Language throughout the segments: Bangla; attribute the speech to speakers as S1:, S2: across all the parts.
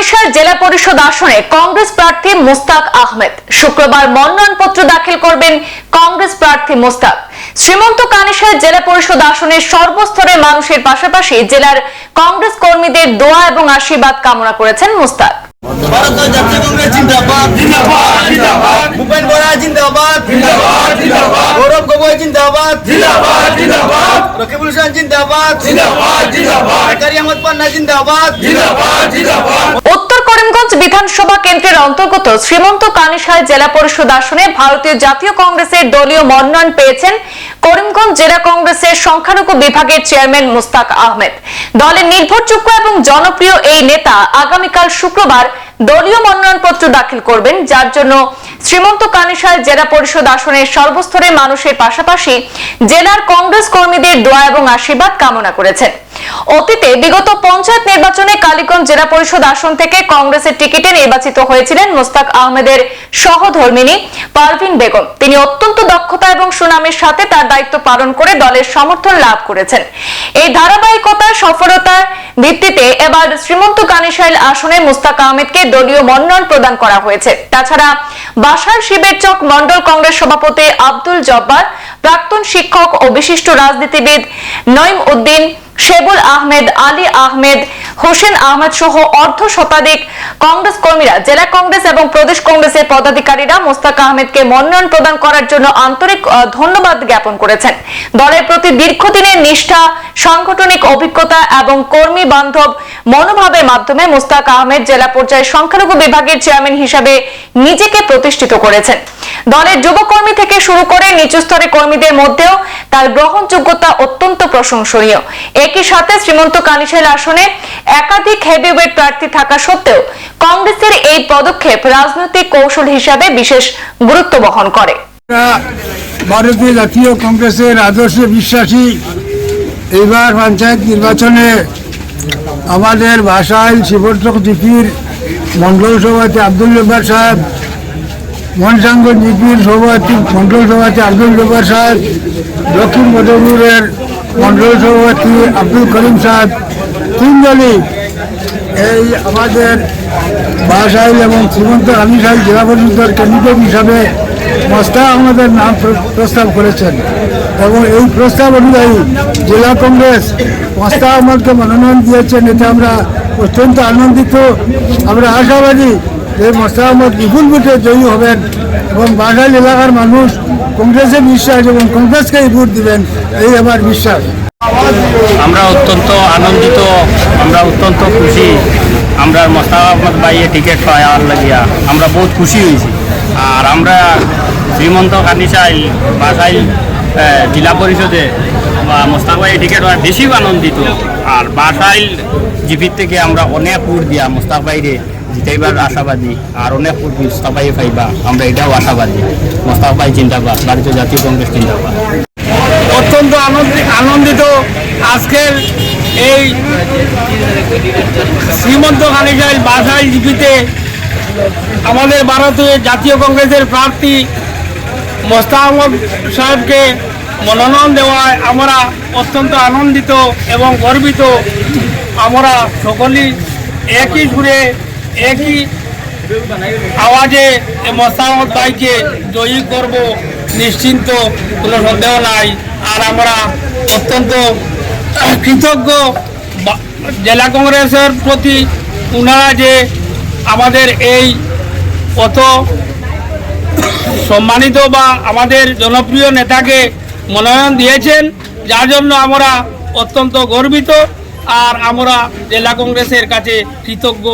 S1: কানিসার জেলা পরিষদ আসনে কংগ্রেস প্রার্থী মোস্তাক আহমেদ। শুক্রবার মনোনয়নপত্র দাখিল করবেন কংগ্রেস প্রার্থী মোস্তাক। শ্রীমন্ত কানিসার জেলা পরিষদ আসনের সর্বস্তরের মানুষের পাশাপাশি জেলার কংগ্রেস কর্মীদের দোয়া এবং আশীর্বাদ কামনা করেছেন মোস্তাক।
S2: ভারতীয় জাতীয় কংগ্রেস জিন্দাবাদ।
S3: জিন্দাবাদ জিন্দাবাদ।
S2: ভূপেন বরা জিন্দাবাদ।
S3: জিন্দাবাদ জিন্দাবাদ।
S2: গৌরব গগৈ জিন্দাবাদ।
S3: জিন্দাবাদ জিন্দাবাদ।
S1: উত্তর করিমগঞ্জ বিধানসভা কেন্দ্রের অন্তর্গত শ্রীমন্ত কানিসায় জেলা পরিষদ আসনে ভারতীয় জাতীয় কংগ্রেসের দলীয় মনোনয়ন পেয়েছেন করিমগঞ্জ জেলা কংগ্রেসের সংখ্যালঘু বিভাগের চেয়ারম্যান মুস্তাক আহমেদ। দলের নির্ভরযোগ্য এবং জনপ্রিয় এই নেতা আগামীকাল শুক্রবার দলীয় মনোনয়নপত্র দাখিল করবেন যার জন্য শ্রীমন্ত কানিসায় জেলা পরিষদ আসনের সর্বস্তরের মানুষের পাশাপাশি জেলার কংগ্রেস কর্মীদের দোয়া এবং আশীর্বাদ কামনা করেছেন। অতীতে বিগত পঞ্চায়েত নির্বাচনে কালীগঞ্জ জেলা পরিষদ আসন থেকে কংগ্রেসের টিকিটে নির্বাচিত হয়েছিলেন মোস্তাক আহমেদের সহধর্মিনী পারভিন বেগম। তিনি অত্যন্ত দক্ষতা এবং সুনামের সাথে তার দায়িত্ব পালন করে দলের সমর্থন লাভ করেছেন। এই ধারাবাহিকতার সফলতার ভিত্তিতে এবার শ্রীমন্ত কানিশাইল আসনে মুস্তাক আহমেদকে দলীয় মনোনয়ন প্রদান করা হয়েছে। তাছাড়া বাসার শিবের চক মন্ডল কংগ্রেস সভাপতি আব্দুল জব্বার, প্রাক্তন শিক্ষক ও বিশিষ্ট রাজনীতিবিদ নঈম উদ্দিন শেবুল আহমেদ, আলী আহমেদ, হোসেন আহমেদ সহ অর্ধ শতাধিক কংগ্রেস কর্মীরা, জেলা কংগ্রেস এবং প্রদেশ কংগ্রেসের পদাধিকারীরা মোস্তাক আহমেদকে মনোনয়ন প্রদান করার জন্য আন্তরিক ধন্যবাদ জ্ঞাপন করেছেন। দলের প্রতি দীর্ঘদিনের নিষ্ঠা, সাংগঠনিক অভিজ্ঞতা এবং কর্মী বান্ধব মনোভাবের মাধ্যমে মুস্তাক আহমেদ জেলা পর্যায়ে সংখ্যালঘু বিভাগের চেয়ারম্যান হিসাবে নিজেকে প্রতিষ্ঠিত করেছেন। দলের যুবকর্মী থেকে শুরু করে নিচু স্তরের কর্মীদের মধ্যেও তার গ্রহণযোগ্যতা অত্যন্ত প্রশংসনীয়। একই সাথে শ্রীমন্ত কানিশাইল আসনে একাধিক হেভিওয়েট প্রার্থী থাকা সত্ত্বেও কংগ্রেসের এই পদক্ষেপ রাজনৈতিক কৌশল হিসাবে বিশেষ গুরুত্ব বহন করে।
S4: ভারতীয় জাতীয় কংগ্রেসের আদর্শে বিশ্বাসী। এইবার পঞ্চায়েত নির্বাচনে আমাদের ভাষায় শিবর্চক জিপির মন্ডল সভাপতি আব্দুল জব্বার সাহেব, মনসাঙ্গ জিপির সভাপতি মন্ডল সভাপতি আব্দুল জব্বার সাহেব, দক্ষিণ মধুপুরের মন্ডল সভাপতি আব্দুল করিম সাহেব, তিনজনই এই আমাদের বাসাইল এবং শ্রীমন্ত সাহেব জেলা পরিষদের ক্যান্ডিডেট হিসাবে মস্তা আহমদের নাম প্রস্তাব করেছেন। এবং এই প্রস্তাব অনুযায়ী জেলা কংগ্রেস মস্তা আহমদকে মনোনয়ন দিয়েছেন এতে আমরা অত্যন্ত আনন্দিত। আমরা আশাবাদী যে মস্তা আহমদ বিপুল ভোটে জয়ী হবেন এবং বাসাইল এলাকার মানুষ কংগ্রেসের বিশ্বাস এবং কংগ্রেসকেই ভোট দিবেন, এই আমার বিশ্বাস।
S5: আমরা অত্যন্ত আনন্দিত, আমরা অত্যন্ত খুশি। আমরা মোস্তাফাদ ভাইয়ে টিকিট পাওয়ার লাগিয়া আমরা বহুত খুশি হয়েছি। আর আমরা শ্রীমন্ত কানিসাইল, বাসাইল জেলা পরিষদে ভাইয়ের টিকিট পাওয়ার বেশি আনন্দিত। আর বাসাইল জিপির থেকে আমরা অনেক ভোট দিয়া মোস্তাফা ভাইরে জিতাইবার আশাবাদী আর অনেক ভোট মোস্তাফা ভাই পাইবা, আমরা এটাও আশাবাদী। মোস্তাফা ভাই চিন্তাবাদ ভারতীয় জাতীয় কংগ্রেস চিন্তাবাদ
S4: অত্যন্ত আনন্দি- আনন্দিত আজকের এই শ্রীমন্ত খানিজাইল বাসাইল জিপিতে আমাদের ভারতীয় জাতীয় কংগ্রেসের প্রার্থী মোস্তা আহমদ সাহেবকে মনোনয়ন দেওয়ায় আমরা অত্যন্ত আনন্দিত এবং গর্বিত। আমরা সকলেই একই সুরে, একই আওয়াজে এই মোস্তামত ভাইকে জয়ী করব। নিশ্চিন্ত কোনো সন্দেহ নাই। আর আমরা অত্যন্ত কৃতজ্ঞ। জেলা কংগ্রেসের প্রতি ওনারা যে আমাদের এই অত সম্মানিত বা আমাদের জনপ্রিয় নেতাকে মনোনয়ন দিয়েছেন, যার জন্য আমরা অত্যন্ত গর্বিত আর আমরা জেলা কংগ্রেসের কাছে কৃতজ্ঞ,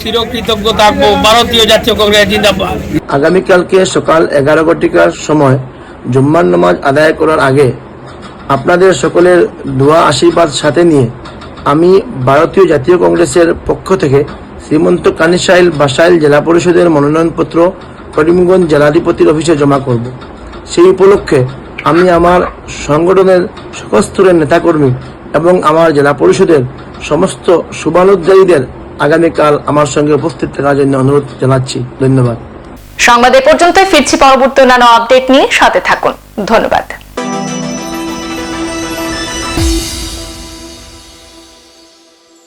S4: চিরকৃতজ্ঞ থাকব, ভারতীয় জাতীয় কংগ্রেস জিন্দাবাদ।
S6: আগামীকালকে সকাল এগারো ঘটিকার সময় জুম্মার নামাজ আদায় করার আগে আপনাদের সকলের দোয়া আশীর্বাদ সাথে নিয়ে আমি ভারতীয় জাতীয় কংগ্রেসের পক্ষ থেকে শ্রীমন্ত কানিসাইল বাসাইল জেলা পরিষদের মনোনয়নপত্র করিমগঞ্জ জেলাধিপতির অফিসে জমা করব। সেই উপলক্ষে আমি আমার সংগঠনের সকল স্তরের নেতাকর্মী এবং আমার জেলা পরিষদের সমস্ত শুভানুদ্দায়ীদের আগামীকাল আমার সঙ্গে উপস্থিত থাকার জন্য অনুরোধ জানাচ্ছি। ধন্যবাদ।
S1: সংবাদ এ পর্যন্ত ফিরছি পরবর্তী অন্যান্য আপডেট নিয়ে সাথে থাকুন। ধন্যবাদ।